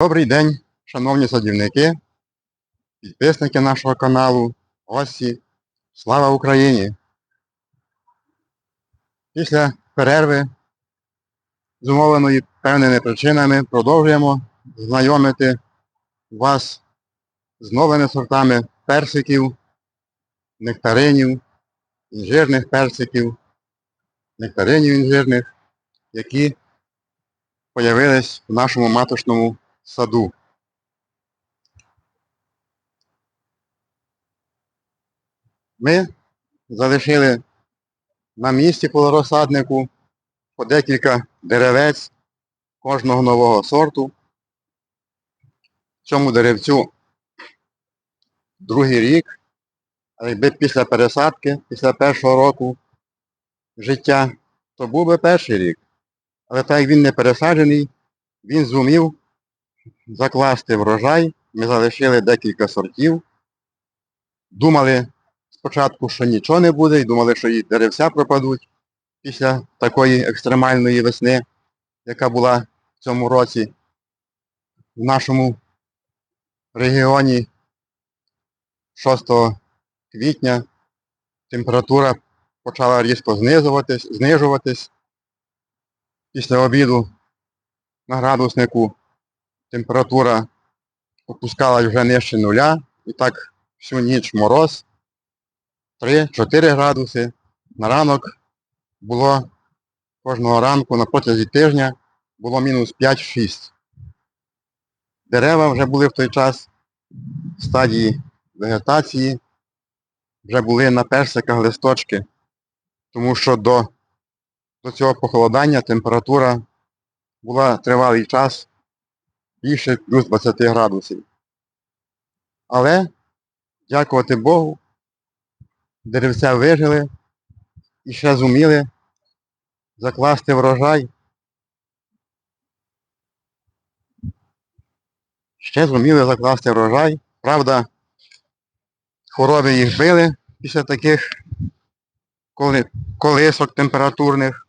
Добрий день, шановні садівники, підписники нашого каналу, гості. Слава Україні! Після перерви, зумовленої певними причинами, продовжуємо знайомити вас з новими сортами персиків, нектаринів, інжирних персиків, нектаринів інжирних, які появились в нашому маточному саду. Ми залишили на місці коло по декілька деревець кожного нового сорту. Цьому деревцю другий рік, але якби після пересадки, після першого року життя, то був би перший рік. Але так як він не пересаджений, він зумів закласти врожай. Ми залишили декілька сортів. Думали спочатку, що нічого не буде, і думали, що і деревця пропадуть після такої екстремальної весни, яка була в цьому році в нашому регіоні 6 квітня температура почала різко знижуватись, знижуватись. Після обіду на градуснику температура опускалась вже нижче нуля. І так всю ніч мороз 3-4 градуси. На ранок було кожного ранку на протязі тижня було мінус 5-6. Дерева вже були в той час в стадії вегетації, вже були на персиках листочки, тому що до, до цього похолодання температура була тривалий час більше плюс 20 градусів. Але, дякувати Богу, деревця вижили і ще зуміли закласти врожай. Ще зуміли закласти врожай. Правда, хвороби їх били після таких колисок температурних.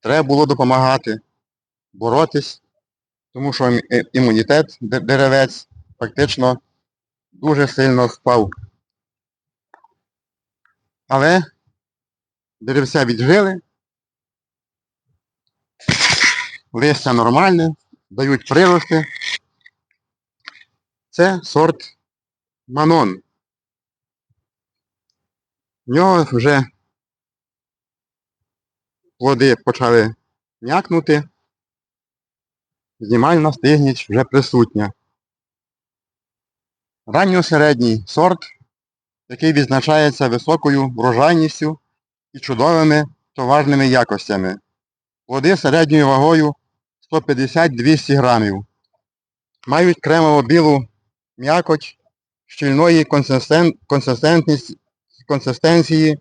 Треба було допомагати боротись, тому що е- імунітет деревець фактично дуже сильно впав. Але деревця віджили, листя нормальне, дають прирости. Це сорт Манон. В нього вже плоди почали м'якнути, знімальна стигність вже присутня. Ранньосередній сорт, який відзначається високою врожайністю і чудовими товарними якостями. Плоди середньою вагою 150-200 грамів. Мають кремово-білу м'якоть щільної консистенції,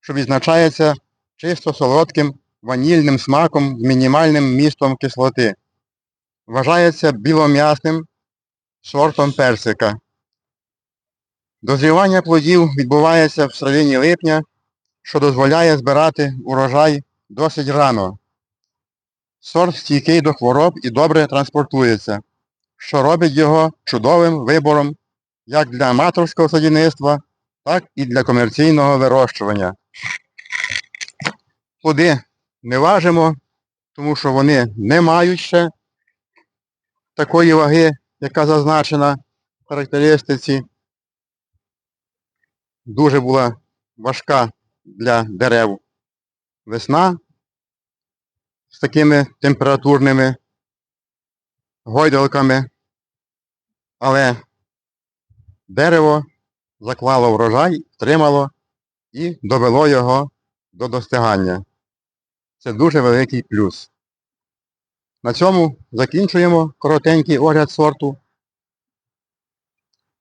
що відзначається чисто солодким ванільним смаком з мінімальним містом кислоти. Вважається білом'ясним сортом персика. Дозрівання плодів відбувається в середині липня, що дозволяє збирати урожай досить рано. Сорт стійкий до хвороб і добре транспортується, що робить його чудовим вибором як для аматорського садівництва, так і для комерційного вирощування. Плоди не важимо, тому що вони не мають ще такої ваги, яка зазначена в характеристиці. Дуже була важка для дерев весна з такими температурними гойдалками, але дерево заклало врожай, втримало і довело його до достигання. Це дуже великий плюс. На цьому закінчуємо коротенький огляд сорту.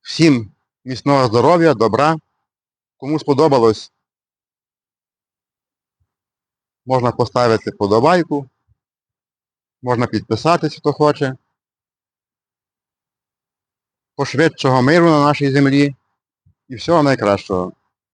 Всім міцного здоров'я, добра. Кому сподобалось, можна поставити подобайку, можна підписатись, хто хоче. Пошвидшого миру на нашій землі і всього найкращого.